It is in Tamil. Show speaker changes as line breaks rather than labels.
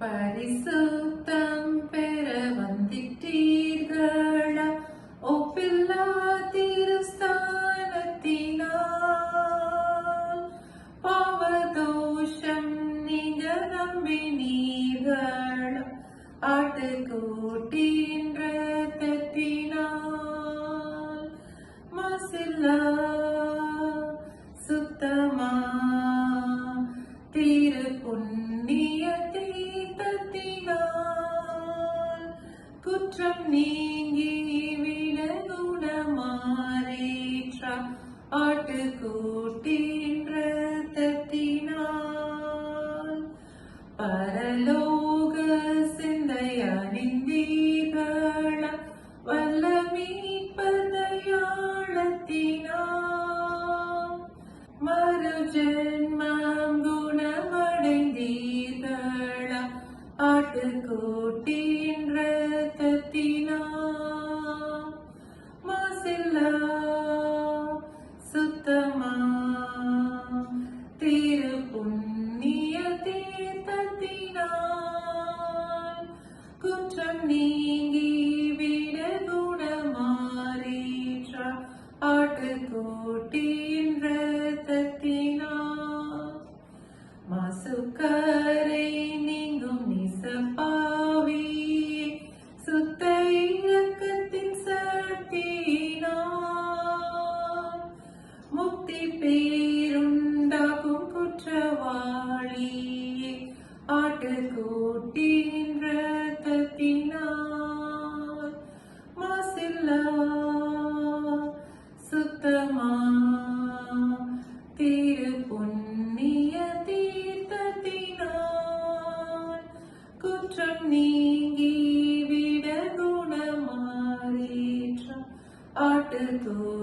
பரிசுத்தம் பெற வந்திட்டீர்களா? ஒப்பில்லா திருஸ்தானத்தினால் பாவதோஷம் நீங்க நம்பினீர்களா. ஆட்டுக்கூட்டின் ரத்தத்தினால் மசில்லா குற்றம் நீங்கி விட குணமாறேற்ற ஆட்டுக்கூட்டின் ரத்தத்தினால் பரலோக சிந்தை அணிந்தீர்களா வல்ல நீங்கி விட குணமாறீற்ற ஆட்டுக்கூட்டின் ரத்தத்தினால் மாசுக்கரை நீங்கும் நிசப்பாவி சுத்த இலக்கத்தின் சக்தியினால். முக்தி பேருண்டாகும் குற்றவாளி ஆட்டுக்கூட்டின் குணமாறேற்ற ஆட்டுக்கூட்டின்